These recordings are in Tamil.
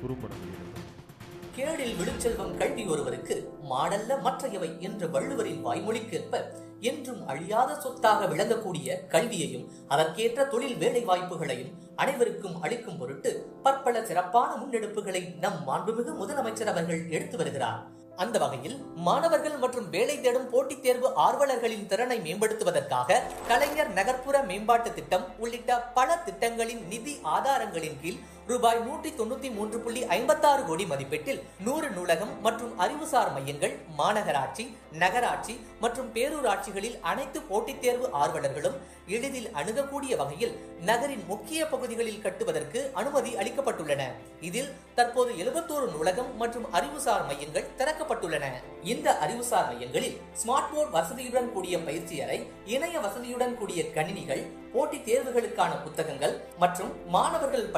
குறும்படப்படுகிறது கேடில் விழுச்செல்வம் கல்வி ஒருவருக்கு மாடல்ல மற்றையவை என்ற வள்ளுவரின் வாய்மொழிக்கேற்ப என்றும் அழியாத சொத்தாக விளங்கக்கூடிய கல்வியையும் அதற்கேற்ற தொழில் வேலை வாய்ப்புகளையும் அனைவருக்கும் அளிக்கும் பொருட்டு பற்பல சிறப்பான முன்னெடுப்புகளை நம் மாண்புமிகு முதலமைச்சர் அவர்கள் எடுத்து வருகிறார். அந்த வகையில் மாணவர்கள் மற்றும் வேலை தேடும் போட்டித் தேர்வு ஆர்வலர்களின் திறனை மேம்படுத்துவதற்காக கலைஞர் நகர்ப்புற மேம்பாட்டு திட்டம் உள்ளிட்ட பல திட்டங்களின் நிதி ஆதாரங்களின் கீழ் ரூபாய் நூற்றி தொண்ணூத்தி மூன்று புள்ளி ஐம்பத்தாறு கோடி மதிப்பீட்டில் நூறு நூலகம் மற்றும் அறிவுசார் மையங்கள் மாநகராட்சி நகராட்சி மற்றும் பேரூராட்சிகளில் அனைத்து போட்டித் தேர்வு ஆர்வலர்களும் எளிதில் அணுகக்கூடிய வகையில் நகரின் முக்கிய பகுதிகளில் கட்டுவதற்கு அனுமதி அளிக்கப்பட்டுள்ளன. இதில் தற்போது எழுபத்தோரு நூலகம் மற்றும் அறிவுசார் மையங்கள் திறக்கப்பட்டுள்ளன. இந்த அறிவுசார் மையங்களில் ஸ்மார்ட் போர்ட் வசதியுடன் கூடிய பயிற்சி அறை இணைய வசதியுடன் கூடிய கணினிகள் போட்டித் தேர்வுகளுக்கான புத்தகங்கள் மற்றும் மாணவர்கள்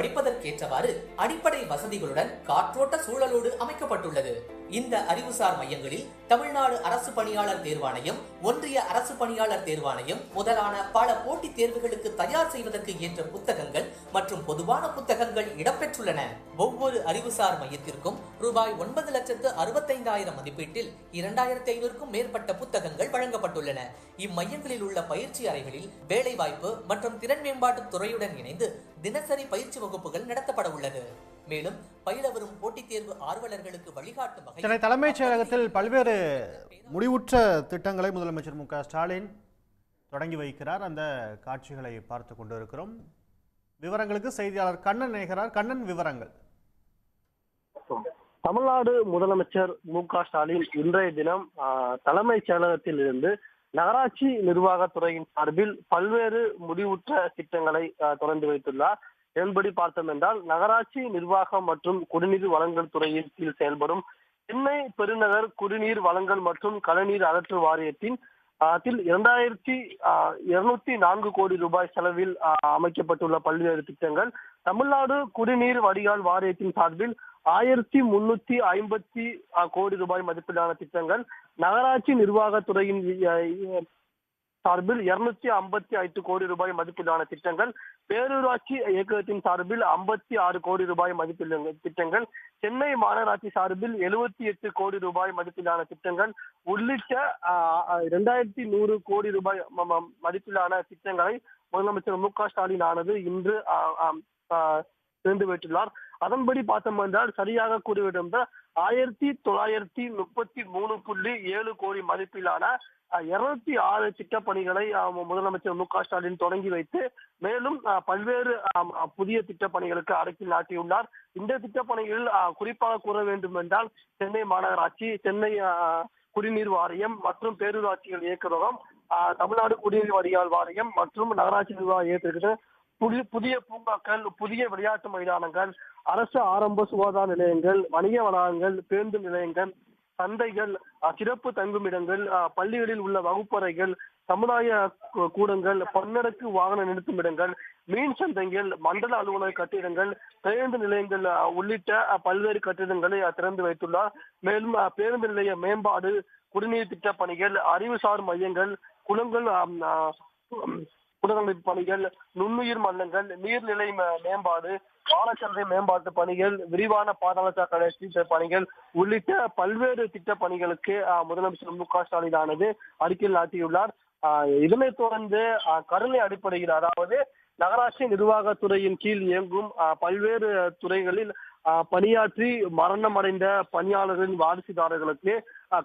ஏற்றவாறு அடிப்படை வசதிகளுடன் காற்றோட்ட சூழலோடு அமைக்கப்பட்டுள்ளது. இந்த அறிவுசார் மையங்களில் தமிழ்நாடு அரசு பணியாளர் தேர்வாணையம் ஒன்றிய அரசு பணியாளர் தேர்வாணையம் முதலான பல போட்டித் தேர்வுகளுக்கு தயார் செய்வதற்கு ஏற்ற புத்தகங்கள் மற்றும் பொதுவான புத்தகங்கள் இடம்பெற்றுள்ளன. ஒவ்வொரு அறிவுசார் மையத்திற்கும் ரூபாய் ஒன்பது லட்சத்து அறுபத்தைந்தாயிரம் மதிப்பீட்டில் இரண்டாயிரத்தி ஐநூறுக்கும் மேற்பட்ட புத்தகங்கள் வழங்கப்பட்டுள்ளன. இம்மையங்களில் உள்ள பயிற்சி அறைகளில் வேலைவாய்ப்பு மற்றும் திறன் மேம்பாட்டு துறையுடன் இணைந்து தினசரி பயிற்சி வகுப்புகள் நடத்தப்பட உள்ளது. மேலும் பயில வரும் போட்டித் தேர்வு ஆர்வலர்களுக்கு வழிகாட்டும் வகையில் சென்னை தலைமைச் செயலகத்தில் பல்வேறு முடிவுற்ற திட்டங்களை முதலமைச்சர் மு ஸ்டாலின் தொடங்கி வைக்கிறார். அந்த காட்சிகளை பார்த்து கொண்டிருக்கிறோம். விவரங்களுக்கு செய்தியாளர் கண்ணன் இணைகிறார் கண்ணன் விவரங்கள். தமிழ்நாடு முதலமைச்சர் மு க ஸ்டாலின் இன்றைய தினம் ஆஹ், தலைமைச் செயலகத்தில் இருந்து நகராட்சி நிர்வாகத்துறையின் சார்பில் பல்வேறு முடிவுற்ற திட்டங்களை ஆஹ், தொடர்ந்து வைத்துள்ளார். என்படி பார்த்தோம் என்றால் நகராட்சி நிர்வாகம் மற்றும் குடிநீர் வழங்கல் துறையின் கீழ் செயல்படும் சென்னை பெருநகர் குடிநீர் வழங்கல் மற்றும் கழிநீர் அகற்று வாரியத்தின் அதில் இரண்டாயிரத்தி இருநூத்தி நான்கு கோடி ரூபாய் செலவில் அமைக்கப்பட்டுள்ள பல்வேறு திட்டங்கள். தமிழ்நாடு குடிநீர் வடிகால் வாரியத்தின் சார்பில் ஆயிரத்தி முன்னூத்தி ஐம்பத்தி கோடி ரூபாய் மதிப்பிலான திட்டங்கள். நகராட்சி நிர்வாகத்துறையின் துறையின் சார்பில் இருநூத்தி ஐம்பத்தி ஐந்து கோடி ரூபாய் மதிப்பிலான திட்டங்கள். பேரூராட்சி இயக்கத்தின் சார்பில் ஐம்பத்தி ஆறு கோடி ரூபாய் மதிப்பிலான திட்டங்கள். சென்னை மாநகராட்சி சார்பில் எழுபத்தி எட்டு கோடி ரூபாய் மதிப்பிலான திட்டங்கள். உள்ளிட்ட இரண்டாயிரத்தி நூறு கோடி ரூபாய் மதிப்பிலான திட்டங்களை முதலமைச்சர் மு க ஸ்டாலின் ஆனது இன்று திறந்து வைத்துள்ளார். அதன்படி பார்த்தோம் என்றால் சரியாக கூறிவிடும் ஆயிரத்தி தொள்ளாயிரத்தி முப்பத்தி மூணு புள்ளி ஏழு கோடி மதிப்பிலான இருநூத்தி ஆறு திட்டப்பணிகளை முதலமைச்சர் மு க ஸ்டாலின் தொடங்கி வைத்து மேலும் பல்வேறு புதிய திட்டப்பணிகளுக்கு அடக்கில் நாட்டியுள்ளார். இந்த திட்டப்பணிகளில் ஆஹ், குறிப்பாக கூற வேண்டும் என்றால் சென்னை மாநகராட்சி சென்னை ஆஹ், குடிநீர் வாரியம் மற்றும் பேரூராட்சிகள் இயக்குநரகம் தமிழ்நாடு குடிநீர் வடிகால் வாரியம் மற்றும் நகராட்சி நிர்வாக இயக்கத்திற்கு புதிய புதிய பூங்காக்கள் புதிய விளையாட்டு மைதானங்கள் அரசு ஆரம்ப சுகாதார நிலையங்கள் வணிக வளாகங்கள் பேருந்து நிலையங்கள் சந்தைகள் சிறப்பு தங்குமிடங்கள் பள்ளிகளில் உள்ள வகுப்பறைகள் சமுதாய கூடங்கள் பன்னடக்கு வாகன நிறுத்துமிடங்கள் மீன் சந்தைகள் மண்டல அலுவலக கட்டிடங்கள் பேருந்து நிலையங்கள் உள்ளிட்ட பல்வேறு கட்டிடங்களை திறந்து வைத்துள்ளார். மேலும் பேருந்து நிலைய மேம்பாடு குடிநீர் திட்ட பணிகள் அறிவுசார் மையங்கள் குளங்கள் புனரமைப்பு பணிகள் நுண்ணுயிர் மன்னங்கள் நீர்நிலை மேம்பாடு பாலச்சந்தை மேம்பாட்டு பணிகள் விரிவான பாதாள சாக்கடை திட்ட பணிகள் உள்ளிட்ட பல்வேறு திட்ட பணிகளுக்கு முதலமைச்சர் மு க ஸ்டாலின் ஆனது அறிக்கையில் நாட்டியுள்ளார். இதனைத் தொடர்ந்து கருணை அடிப்படையில் அதாவது நகராட்சி நிர்வாகத்துறையின் கீழ் இயங்கும் பல்வேறு துறைகளில் ஆஹ், பணியாற்றி மரணமடைந்த பணியாளர்களின் வாரிசுதாரர்களுக்கு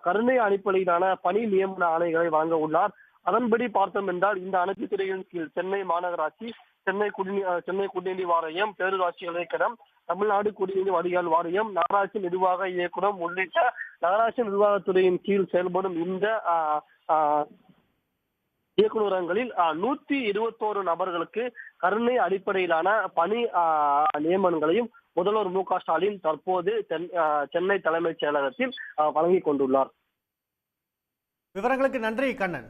கருணை அடிப்படையிலான பணி நியமன ஆணைகளை வழங்க உள்ளார். அதன்படி பார்த்தோம் என்றால் இந்த அனைத்து துறைகளின் கீழ் சென்னை மாநகராட்சி சென்னை குடிநீர் சென்னை குடிநீர் வாரியம் பேரூராட்சி இயக்கடம் தமிழ்நாடு குடிநீர் வடிகால் வாரியம் நகராட்சி நிர்வாக இயக்குனம் உள்ளிட்ட நகராட்சி நிர்வாகத்துறையின் கீழ் செயல்படும் இந்த இயக்குநரங்களில் இயக்குநரகங்களில் நூத்தி இருபத்தோரு நபர்களுக்கு கருணை அடிப்படையிலான பணி ஆஹ், நியமனங்களையும் முதல்வர் மு க ஸ்டாலின் தற்போது தென்- சென்னை தலைமைச் செயலகத்தில் வழங்கி வழங்கிக் கொண்டுள்ளார். விவரங்களுக்கு நன்றி கண்ணன்.